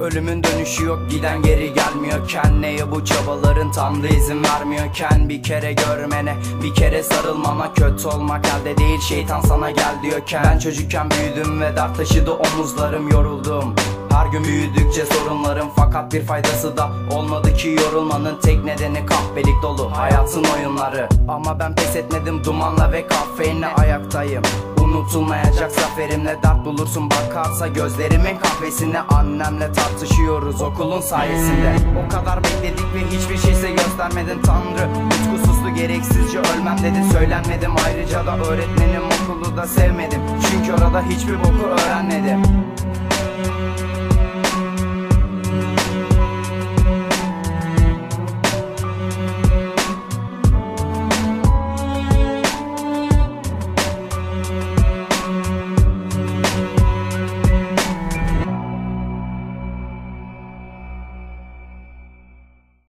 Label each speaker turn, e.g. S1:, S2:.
S1: Ölümün dönüşü yok giden geri gelmiyorken Neye bu çabaların Tanrı izin vermiyorken Bir kere görmene bir kere sarılmana Kötü olmak elde değil. Şeytan sana gel diyorken Ben çocukken büyüdüm ve dert taşıdı omuzlarım yoruldum. Her gün büyüdükçe sorunlarım fakat bir faydası da olmadı ki yorulmanın tek nedeni kahpelik dolu hayatın oyunları. Ama ben pes etmedim dumanla ve kafeinle ayaktayım Unutulmayacak zaferimle dert bulursun. Bakarsa gözlerimin kahvesine Annemle tartışıyoruz okulun sayesinde. O kadar bekledik ve hiçbir şeyse göstermedin. Tanrı Utkusuzdu gereksizce ölmem dedi. Söylenmedim Ayrıca da öğretmenim okulu da sevmedim. Çünkü orada hiçbir boku öğrenmedim